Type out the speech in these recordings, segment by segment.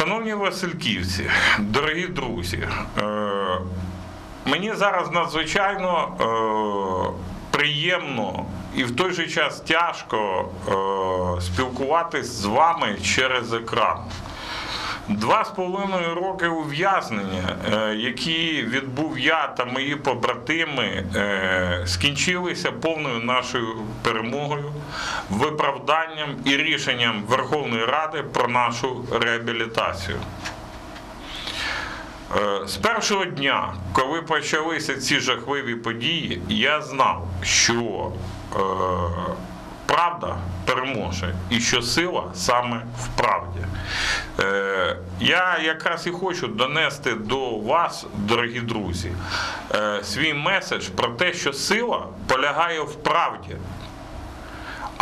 Шановні Васильківці, дорогі друзі, е, мені зараз надзвичайно е, приємно і в той же час тяжко е, спілкуватись з вами через екран. Два з половиною роки ув'язнення, е, які відбув я та мої побратими, е, скінчилися повною нашою перемогою, виправданням і рішенням Верховної Ради про нашу реабілітацію. Е, З першого дня, коли почалися ці жахливі події, я знав, що правда переможе і що сила саме в правді. Е, я якраз і хочу донести до вас, дорогі друзі, е, свій меседж про те, що сила полягає в правді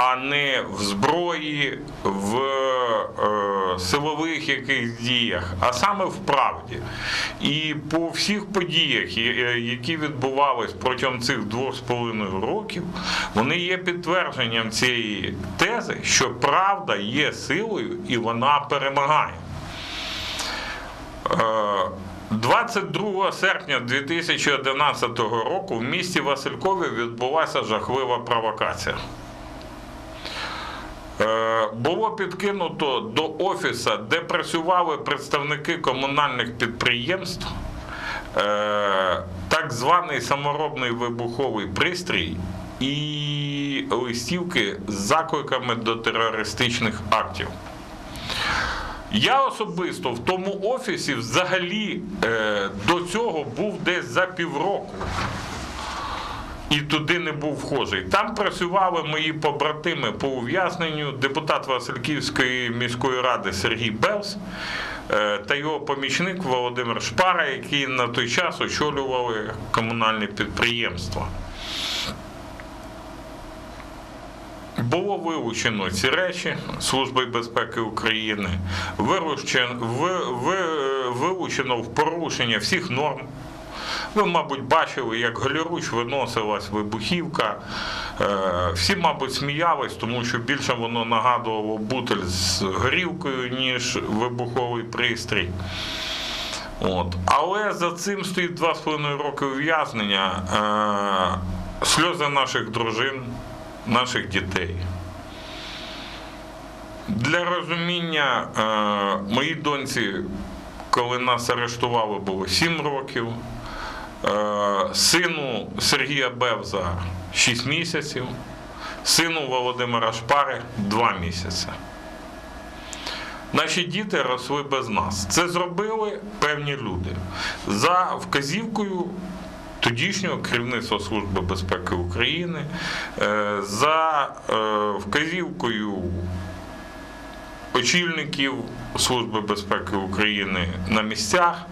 а не в зброї, в е, силових якихось діях, а саме в правді. І по всіх подіях, е, які відбувались протягом цих двох з половиною років, вони є підтвердженням цієї тези, що правда є силою і вона перемагає. Е, 22 серпня 2011 року в місті Василькові відбулася жахлива провокація. Е, Було підкинуто до офісу, де працювали представники комунальних підприємств, е, так званий саморобний вибуховий пристрій і листівки з закликами до терористичних актів. Я особисто в тому офісі взагалі е, до цього був десь за півроку. І туди не був вхожий. Там працювали мої побратими по ув'язненню, депутат Васильківської міської ради Сергій Белс е, та його помічник Володимир Шпара, які на той час очолювали комунальне підприємство. Було вилучено ці речі Служби безпеки України, вилучено, ви, ви, вилучено в порушення всіх норм. Ви, мабуть, бачили, як голіруч виносилась вибухівка. Е, Всі, мабуть, сміялись, тому що більше воно нагадувало бутель з горілкою, ніж вибуховий пристрій. От. Але за цим стоїть два з половиною роки ув'язнення, е, сльози наших дружин, наших дітей. Для розуміння е, моїй доньці, коли нас арештували, було 7 років. Е, Сину Сергія Бевза 6 місяців, сину Володимира Шпари 2 місяці. Наші діти росли без нас. Це зробили певні люди за вказівкою тодішнього керівництва Служби безпеки України, е, за е, вказівкою очільників Служби безпеки України на місцях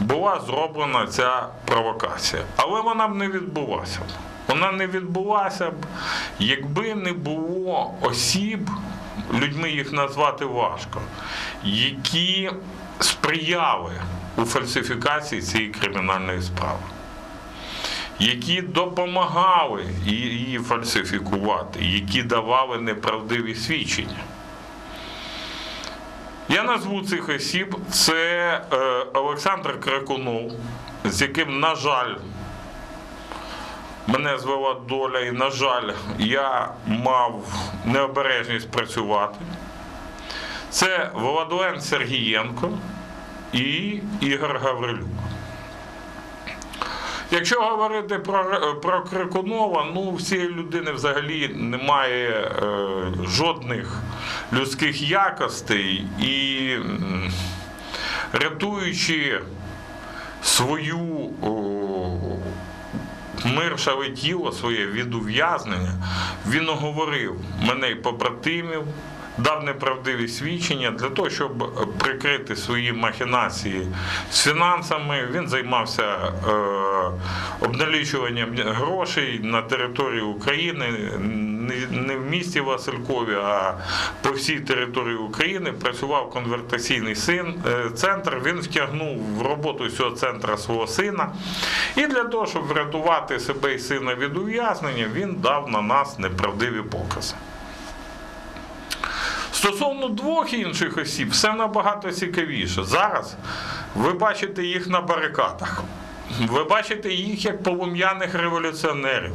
була зроблена ця провокація. Але вона б не відбулася. Вона не відбулася б, якби не було осіб, людьми їх назвати важко, які сприяли у фальсифікації цієї кримінальної справи. Які допомагали її фальсифікувати, які давали неправдиві свідчення. Я назву цих осіб. Це е, Олександр Кракунов, з яким, на жаль, мене звела доля, і, на жаль, я мав необережність працювати. Це Володуен Сергієнко і Ігор Гаврилюк. Якщо говорити про, про Крикунова, ну в цієї людини взагалі немає е, жодних людських якостей. І рятуючи свою о, миршаве тіло своє від ув'язнення, він оговорив мене й побратимів, дав неправдиві свідчення для того, щоб прикрити свої махінації з фінансами. Він займався е, обналічуванням грошей на території України, не- в місті Василькові, а по всій території України. Працював конвертаційний син, е, центр. Він втягнув в роботу цього центру свого сина. І для того, щоб врятувати себе і сина від ув'язнення, він дав на нас неправдиві покази. Стосовно двох інших осіб, все набагато цікавіше. Зараз ви бачите їх на барикадах. Ви бачите їх як полум'яних революціонерів,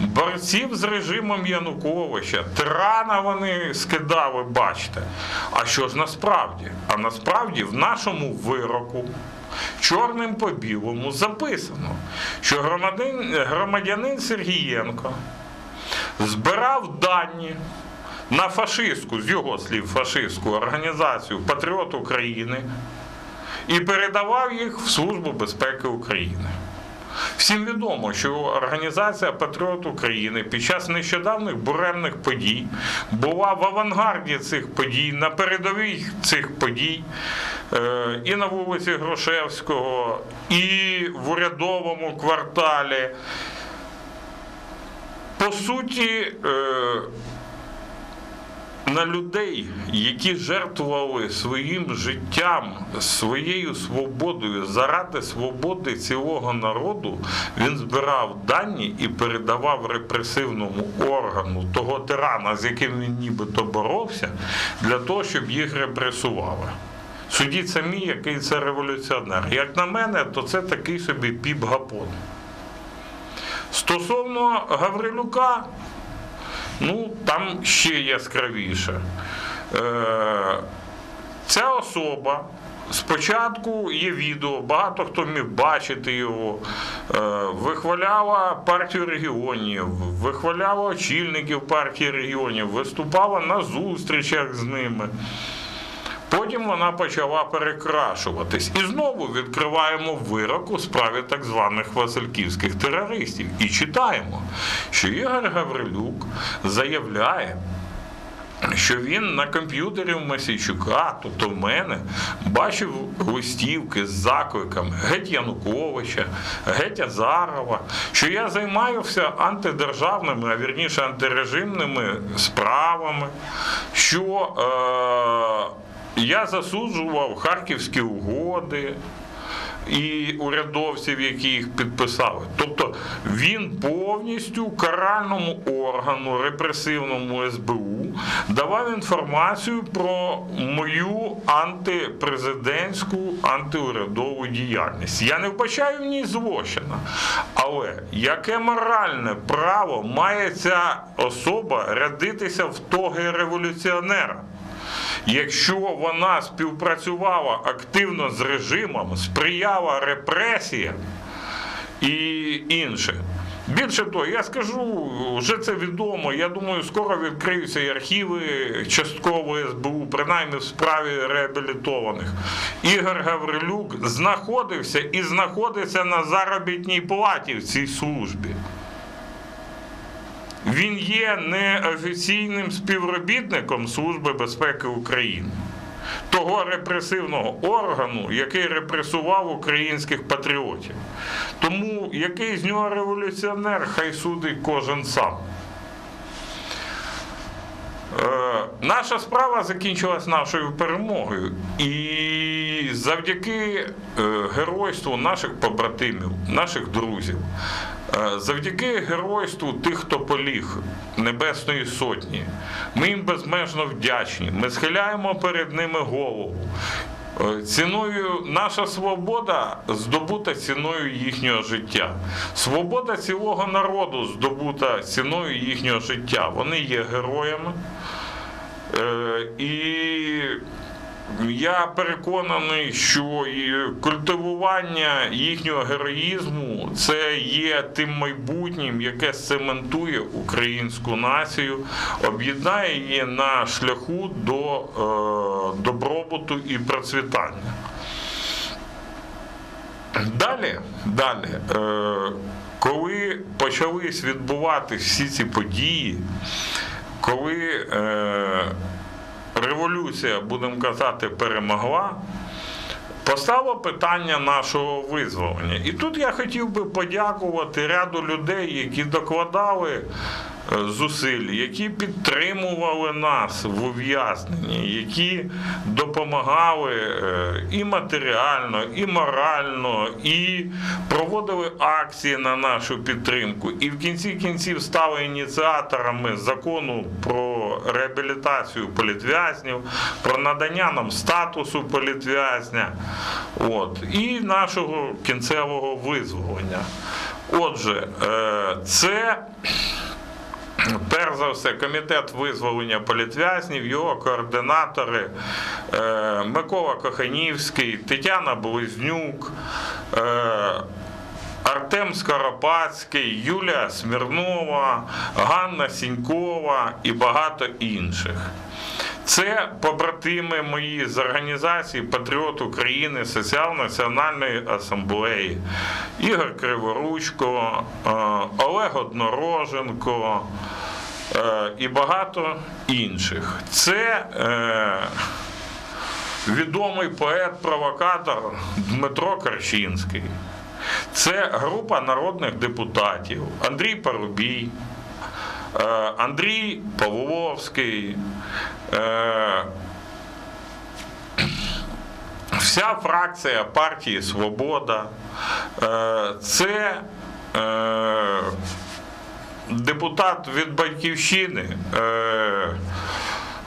борців з режимом Януковича, тирана вони скидали, бачите. А що ж насправді? А насправді в нашому вироку чорним по білому записано, що громадянин, громадянин Сергієнко збирав дані на фашистську, з його слів, фашистську організацію Патріот України і передавав їх в Службу безпеки України. Всім відомо, що організація Патріот України під час нещодавних буремних подій була в авангарді цих подій, на передовій цих подій е, і на вулиці Грушевського, і в урядовому кварталі. По суті, е, на людей, які жертвували своїм життям, своєю свободою заради свободи цілого народу, він збирав дані і передавав репресивному органу того тирана, з яким він нібито боровся, для того, щоб їх репресували. Судіть самі, який це революціонер. Як на мене, то це такий собі піп-гапон. Стосовно Гаврилюка, ну там ще яскравіше. Е, Ця особа. Спочатку є відео, багато хто міг бачити його, е, вихваляла партію регіонів, вихваляла очільників партії регіонів, виступала на зустрічах з ними. Потім вона почала перекрашуватись. І знову відкриваємо вирок у справі так званих васильківських терористів. І читаємо, що Ігор Гаврилюк заявляє, що він на комп'ютері в Масійчука, тобто в мене, бачив листівки з закликами геть Януковича, геть Азарова, що я займаюся антидержавними, а вірніше антирежимними справами, що е, я засуджував харківські угоди. І урядовців, які їх підписали. Тобто він повністю каральному органу, репресивному СБУ давав інформацію про мою антипрезидентську, антиурядову діяльність. Я не вбачаю в ній злочина. Але яке моральне право має ця особа рядитися в тоги революціонера? Якщо вона співпрацювала активно з режимом, сприяла репресіям і інше. Більше того, я скажу, вже це відомо. Я думаю, скоро відкриються і архіви частково СБУ, принаймні в справі реабілітованих. Ігор Гаврилюк знаходився і знаходиться на заробітній платі в цій службі. Він є неофіційним співробітником Служби безпеки України, того репресивного органу, який репресував українських патріотів. Тому який з нього революціонер, хай судить кожен сам. Е, Наша справа закінчилась нашою перемогою, і завдяки е, геройству наших побратимів, наших друзів, е, завдяки геройству тих, хто поліг Небесної Сотні, ми їм безмежно вдячні. Ми схиляємо перед ними голову. Е, Ціною наша свобода здобута ціною їхнього життя. Свобода цілого народу здобута ціною їхнього життя. Вони є героями. І я переконаний, що культивування їхнього героїзму це є тим майбутнім, яке цементує українську націю, об'єднає її на шляху до е, добробуту і процвітання. Далі, далі, е, коли почались відбуватися всі ці події, коли е, революція, будемо казати, перемогла, постало питання нашого визволення. І тут я хотів би подякувати ряду людей, які докладали е, зусиль, які підтримували нас в ув'язненні, які допомагали е, і матеріально, і морально, і проводили акції на нашу підтримку. І в кінці кінців стали ініціаторами закону про про реабілітацію політв'язнів, про надання нам статусу політв'язня, от, і нашого кінцевого визволення. Отже, е, це Перш за все, комітет визволення політв'язнів, його координатори е, Микола Коханівський, Тетяна Близнюк, е, Артем Скоропадський, Юлія Смірнова, Ганна Сінькова і багато інших. Це побратими мої з організації Патріот України Соціал-Національної асамблеї, Ігор Криворучко, е, Олег Однороженко е, і багато інших. Це е, відомий поет-провокатор Дмитро Карчинський. Це група народних депутатів Андрій Парубій, е, Андрій Павловський, е, вся фракція партії Свобода. Е, Це депутат від Батьківщини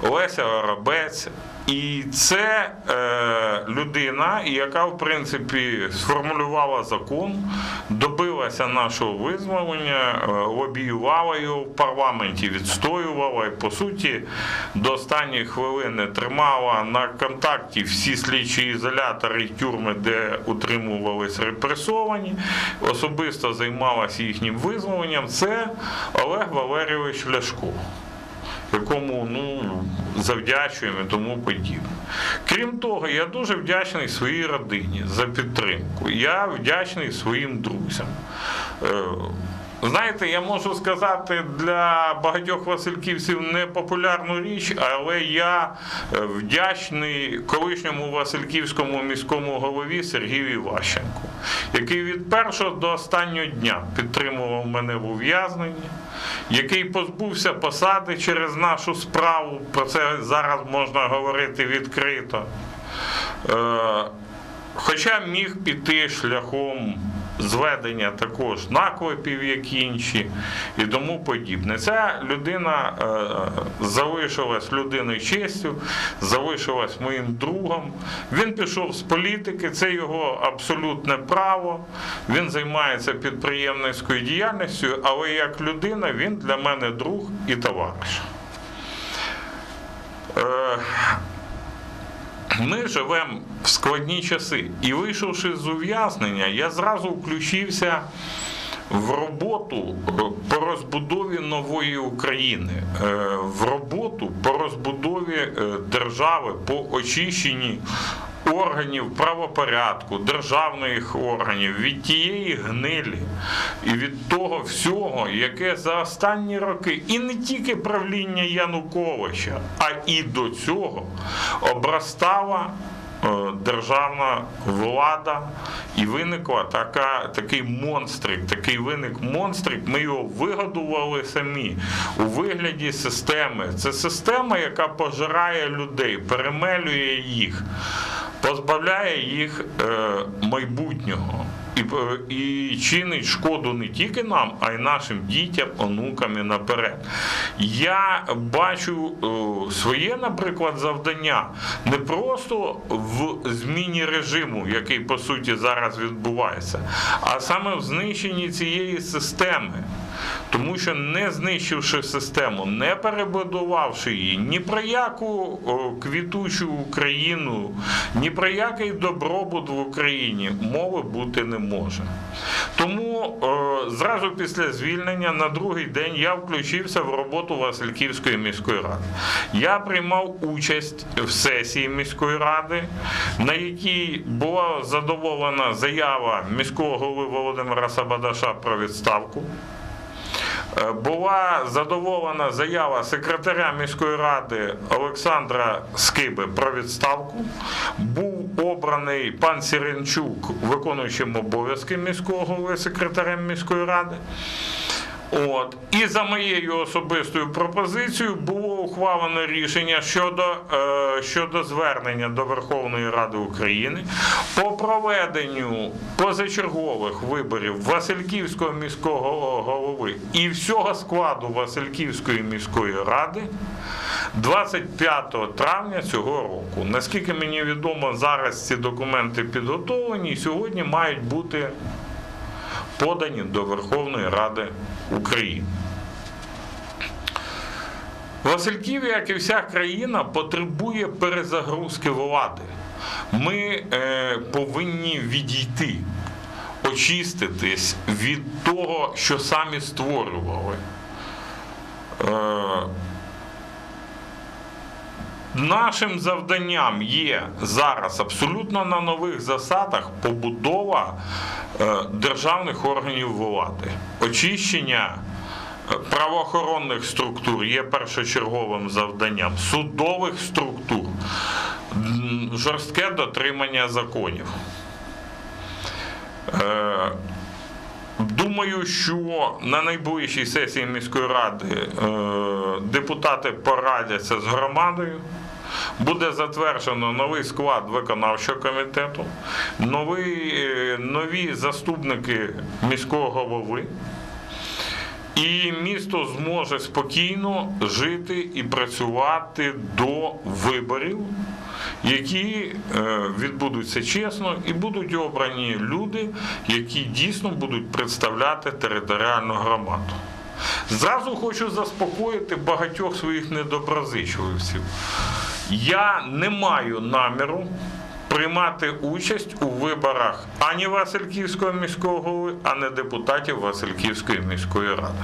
Леся Воробець. І це е, людина, яка в принципі сформулювала закон, добилася нашого визволення, е, лобіювала його в парламенті, відстоювала і по суті до останньої хвилини тримала на контакті всі слідчі ізолятори і тюрми, де утримувались репресовані, особисто займалася їхнім визволенням. Це Олег Валерійович Ляшко якому ну, завдячуємо і тому подібне. Крім того, я дуже вдячний своїй родині за підтримку. Я вдячний своїм друзям. Знаєте, я можу сказати для багатьох васильківців непопулярну річ, але я е, вдячний колишньому Васильківському міському голові Сергію Іващенку, який від першого до останнього дня підтримував мене в ув'язненні, який позбувся посади через нашу справу. Про це зараз можна говорити відкрито. Е, Хоча міг піти шляхом зведення також наклепів, як інші, і тому подібне. Ця людина е, залишилась людиною честю, залишилась моїм другом. Він пішов з політики, це його абсолютне право. Він займається підприємницькою діяльністю, але як людина він для мене друг і товариш. Ми живемо в складні часи. І вийшовши з ув'язнення, я зразу включився в роботу по розбудові нової України, е, в роботу по розбудові е, держави, по очищенні органів правопорядку, державних органів від тієї гнилі і від того всього, яке за останні роки, і не тільки правління Януковича, а і до цього обростала е, державна влада, і виникла така, такий монстрик, такий виник монстрик. Ми його вигодували самі у вигляді системи. Це система, яка пожирає людей, перемелює їх, позбавляє їх е, майбутнього. І, е, і чинить шкоду не тільки нам, а й нашим дітям, онукам і наперед. Я бачу е, своє, наприклад, завдання не просто в зміні режиму, який по суті зараз відбувається, а саме в знищенні цієї системи. Тому що не знищивши систему, не перебудувавши її, ні про яку квітучу Україну, ні про який добробут в Україні мови бути не може. Тому зразу після звільнення на другий день я включився в роботу Васильківської міської ради. Я приймав участь в сесії міської ради, на якій була задоволена заява міського голови Володимира Сабадаша про відставку. Е, Була задоволена заява секретаря міської ради Олександра Скиби про відставку. Був обраний пан Сіренчук виконуючим обов'язки міського голови секретарем міської ради. От. І за моєю особистою пропозицією було ухвалено рішення щодо, е, щодо звернення до Верховної Ради України по проведенню позачергових виборів Васильківського міського голови і всього складу Васильківської міської ради 25 травня цього року. Наскільки мені відомо, зараз ці документи підготовлені і сьогодні мають бути подані до Верховної Ради України. Васильків, як і вся країна, потребує перезагрузки влади. Ми е, повинні відійти, очиститись від того, що самі створювали. Е, Нашим завданням є зараз абсолютно на нових засадах побудова державних органів влади, очищення е, правоохоронних структур є першочерговим завданням, судових структур, жорстке дотримання законів. Е, Думаю, що на найближчій сесії міської ради е, депутати порадяться з громадою. Буде затверджено новий склад виконавчого комітету, нові, е, нові заступники міського голови. І місто зможе спокійно жити і працювати до виборів, які е, відбудуться чесно, і будуть обрані люди, які дійсно будуть представляти територіальну громаду. Зразу хочу заспокоїти багатьох своїх недоброзичливців. Я не маю наміру приймати участь у виборах ані Васильківського міського голови, ані депутатів Васильківської міської ради.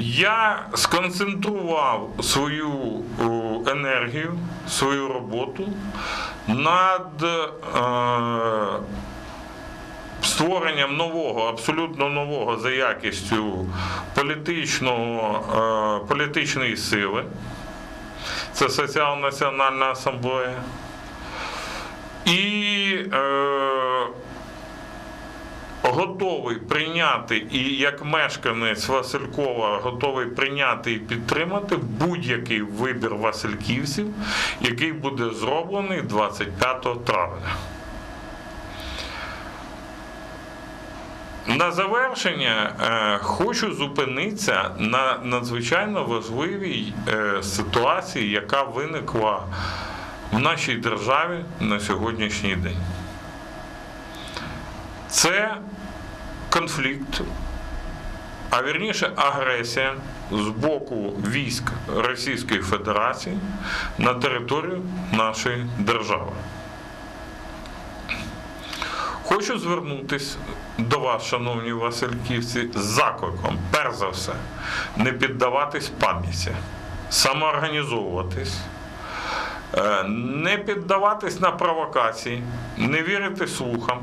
Я сконцентрував свою енергію, свою роботу над е, створенням нового, абсолютно нового за якістю політичного, е, політичної сили. Це Соціал-Національна асамблея. І е, готовий прийняти, і як мешканець Василькова готовий прийняти і підтримати будь-який вибір Васильківців, який буде зроблений 25 травня. На завершення е, хочу зупинитися на надзвичайно важливій е, ситуації, яка виникла в нашій державі на сьогоднішній день. Це конфлікт, а вірніше агресія з боку військ Російської Федерації на територію нашої держави. Хочу звернутися до вас, шановні Васильківці, з закликом, перш за все, не піддаватись пам'яті, самоорганізовуватись, е, не піддаватись на провокації, не вірити слухам,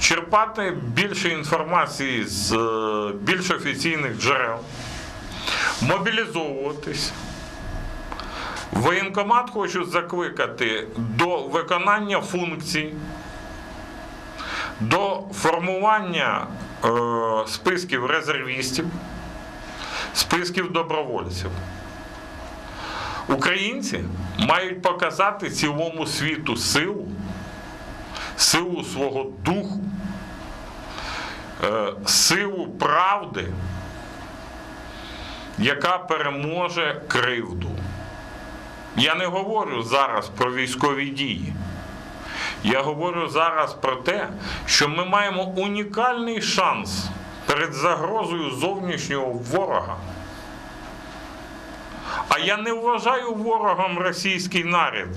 черпати більше інформації з е, більш офіційних джерел, мобілізовуватись. Воєнкомат хочу закликати до виконання функцій до формування е, списків резервістів, списків добровольців. Українці мають показати цілому світу силу, силу свого духу, е, силу правди, яка переможе кривду. Я не говорю зараз про військові дії. Я говорю зараз про те, що ми маємо унікальний шанс перед загрозою зовнішнього ворога. А я не вважаю ворогом російський наряд.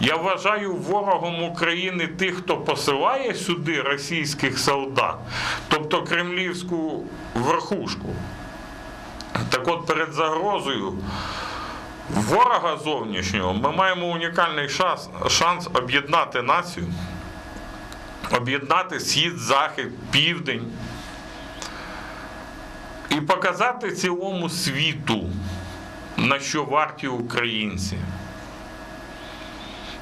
Я вважаю ворогом України тих, хто посилає сюди російських солдат, тобто кремлівську верхушку. Так от перед загрозою ворога зовнішнього ми маємо унікальний шанс, шанс об'єднати націю, об'єднати схід, захід, південь і показати цілому світу, на що варті українці,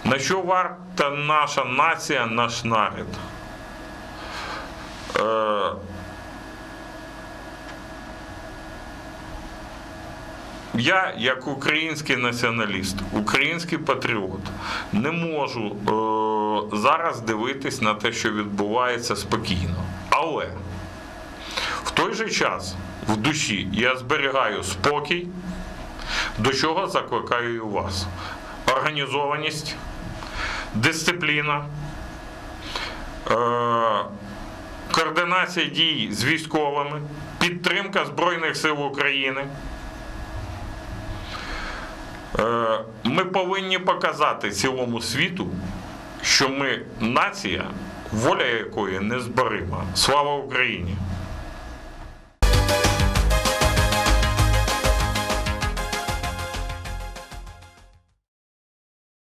на що варта наша нація, наш народ. Я, як український націоналіст, український патріот, не можу е, зараз дивитись на те, що відбувається спокійно. Але в той же час в душі я зберігаю спокій, до чого закликаю і вас. Організованість, дисципліна, е, координація дій з військовими, підтримка Збройних сил України. Е, Ми повинні показати цілому світу, що ми нація, воля якої незборима. Слава Україні!